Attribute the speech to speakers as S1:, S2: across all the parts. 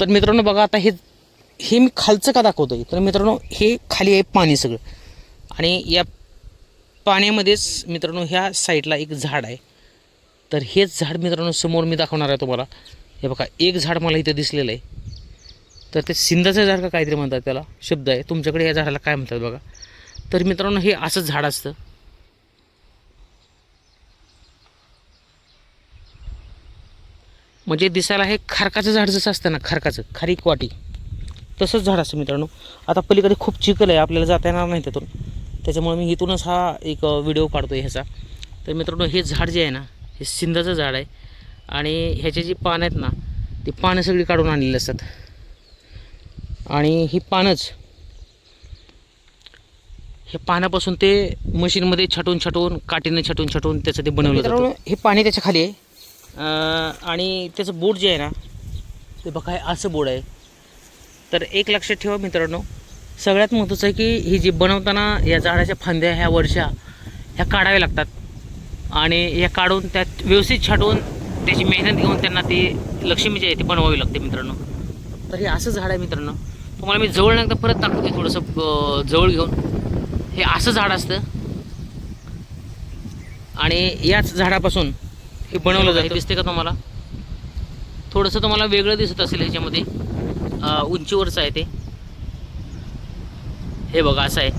S1: तर मित्रांनो बघा आता हे हे मी खालचं का दाखवतोय? तर मित्रांनो हे खाली आहे पाणी सगळं. आणि या पाण्यामध्येच मित्रांनो ह्या साईडला एक झाड आहे. तर हेच झाड मित्रांनो समोर मी दाखवणार आहे तुम्हाला. हे बघा एक झाड मला इथं दिसलेलं आहे. तर ते सिंधाचं झाड का काहीतरी म्हणतात त्याला? शब्द आहे. तुमच्याकडे या झाडाला काय म्हणतात बघा? तर मित्रांनो हे असंच झाड असतं. म्हणजे दिसायला हे खारकाचं झाड जसं असतं ना खारकाचं खारीक वाटी. तसंच झाड असतं मित्रांनो. आता पलीकडे खूप चिखल आहे आपल्याला जाता येणार नाही त्यातून. त्याच्यामुळे मी इथूनच हा एक व्हिडिओ काढतो आहे ह्याचा. तर मित्रांनो हे झाड जे आहे ना हे सिंधाचं झाड आहे. आणि ह्याचे जी पानं आहेत ना ती पानं सगळी काढून आणलेली असतात. आणि ही पानंच हे पाण्यापासून ते मशीनमध्ये छटून छटून काठीने छटून छटून त्याचं ते बनवलं हे पाणी त्याच्याखाली आहे. आणि त्याचं बोट जे आहे ना ते बघा असं बोर्ड आहे. तर एक लक्षात ठेवा मित्रांनो सगळ्यात महत्त्वाचं आहे की ही जी बनवताना या झाडाच्या फांद्या ह्या वर्षा ह्या काढाव्या लागतात. आणि ह्या काढून त्यात व्यवस्थित छाटून त्याची मेहनत घेऊन त्यांना ती लक्ष्मी जी आहे ती बनवावी लागते मित्रांनो. तर हे असं झाड आहे मित्रांनो. तुम्हाला मी जवळ एकदा परत दाखवते थोडंसं जवळ घेऊन. हे असं झाड असतं. आणि याच झाडापासून हे बनवलं जाईल दिसते का तुम्हाला? थोडंसं तुम्हाला वेगळं दिसत असेल ह्याच्यामध्ये. उंचीवरचं आहे ते. हे बघा असं आहे.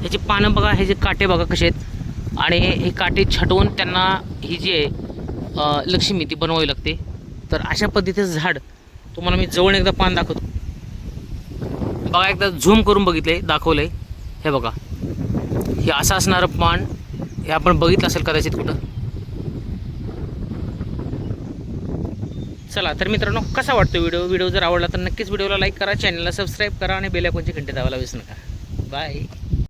S1: ह्याची पानं बघा ह्याचे काटे बघा कसे आहेत. आणि हे काटे छटवून त्यांना ही जी आहे लक्ष्मी ती बनवावी लागते. तर अशा पद्धतीचं झाड तुम्हाला मी जवळ एकदा पान दाखवतो. बघा एकदा झूम करून बघितले आहे हे बघा. हे असं असणारं पान हे आपण बघितलं असेल कदाचित कुठं. चला तर मित्रांनो कसा वाटतो व्हिडिओ? व्हिडिओ जर आवडला तर नक्कीच व्हिडिओला लाईक करा चॅनलला सबस्क्राईब करा आणि बेल घंटे दाबायला विसरू नका. बाय